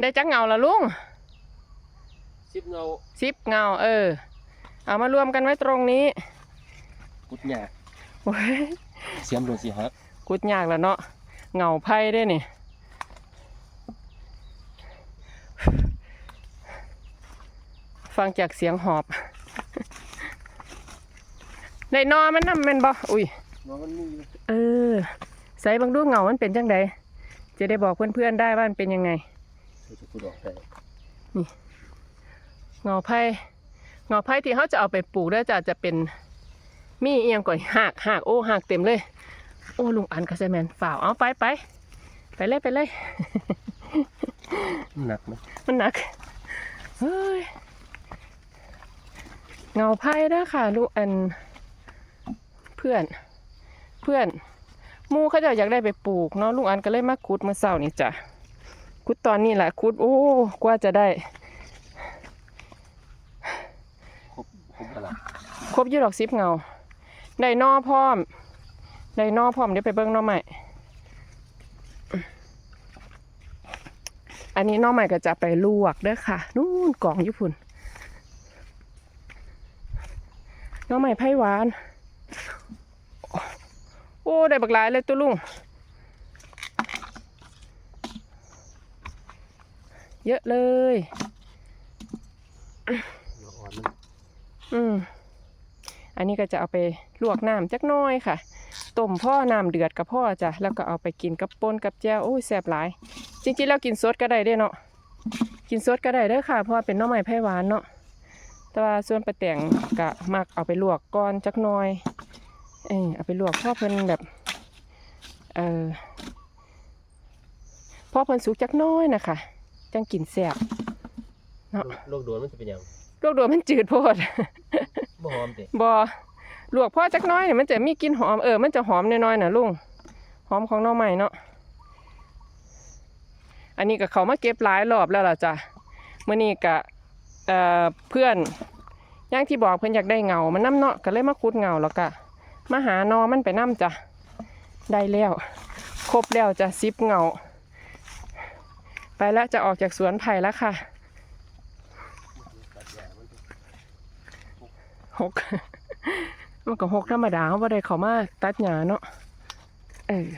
ได้จักเงาละลุงสิบเงาสิบเงา เออ เอามารวมกันไว้ตรงนี้กุดหยาโอ้ยเสียมโดนสิฮะกุดยากแล้วเนาะเงาไพ่ได้นี่ฟังจากเสียงหอบในนอมันนำแม่นบ่อุ้ยน้องมันมีอยู่เออ ใส่บางดูเงามันเป็นจังใดจะได้บอกเพื่อนๆได้ว่ามันเป็นยังไงเดี๋ยว จะพูดออกไปเงาไผ่เงาไผ่ที่เขาจะเอาไปปลูกได้อจะจะเป็นมีเอียงก่อนหักหักโอ้หักเต็มเลย โอ้ลุงอันกระเซแมนฝ่าวเอาไปไปไปเลยไปเลยหนักไหมมันหนักเฮ้ยเงาไผ่เด้อค่ะลูกอันเพื่อน เพื่อนหมูเขาเจะอยากได้ไปปลูกเนาะลุงอันก็เลยมาขุดเมื่อเช้านี่จ้ะ ขุดตอนนี้แหละขุดโอ้กว่าจะได้ ครบครบแล้วล่ะครบอยี่ดอกซิปเงา ได้นอพร้อม ได้นอพร้อมเดี๋ยวไปเบิ้งหนอใหม่ อันนี้หนอใหม่ก็จะไปลวกเด้อค่ะ นู่นกล่องญี่ปุ่นหนอใหม่ไผ่หวาน โอ้ ได้บักหลายเลยตัวลุง เยอะเลยเดี๋ยวอ่อนมันอืมอันนี้ก็จะเอาไปลวกน้ำจักหน้อยค่ะ ต้มพ่อน้ำเดือดกับพ่อจ้ะ แล้วก็เอาไปกินกับป่นกับแจ่วโอ้ยแซ่บหลาย จริงๆแล้วกินสดก็ได้เด้เนาะ กินสดก็ได้เด้อค่ะ เพราะว่าเป็นหน้อไม้ไผ่หวานเนาะ แต่ว่าส่วนปลาแตงก็มักเอาไปลวกก่อนจักหน้อย เออเอาไปลวกพ่อเพิ่นแบบ เออพ่อเพิ่นสุกจักหน้อยนะคะ จังกินแซ่บเนาะโรคโดนมันจะเป็นหยังลวกโดนมันจืดโพดบ่หอมติบอลวกพ่อจักหน้อยเนี่ยมันจะมีกลิ่นหอมเออมันจะหอมน้อยๆนะลุงหอมของหน้องใหม่เนาะอันนี้ก็เขามาเก็บหลายรอบแล้วล่ะจ้ะเมื่อนี้ก็เอ่อเพื่อนอย่างที่บอกเพื่อนอยากได้เงามันน้ำเนาะก็เลยมาขุดเงาแล้วก็มาหานอมันไปน้ำจ้ะได้แล้ว ครบแล้วจ้ะซิปเงา ไปแล้วจะออกจากสวนไผ่แล้วค่ะหกมันก็หกธรรมดาเขาบ่ได้เขามาตัดหญ้าเนาะเออ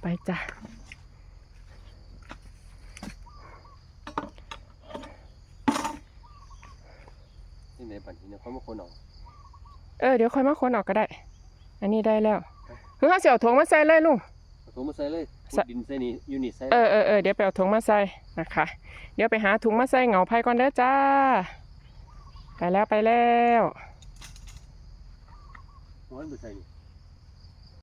ไปจ้ะที่ไหนปั่นที่เนี่ยเขามาคนออกเออเดี๋ยวค่อยมาคนออกก็ได้ อันนี้ได้แล้วเฮ้ยเขาเสียวถุงมาใส่เลยลุงเอา ถุงมาใส่เลยใส่ขุดดินใส่นี่ยูนิตใส่เออเออเออเดี๋ยวไปเอาถุงมาใส่นะคะ เดี๋ยวไปหาถุงมาใส่เหงาไผ่ก่อนเด้อจ้า ไปแล้วไปแล้วหัวมันไปใส่นี่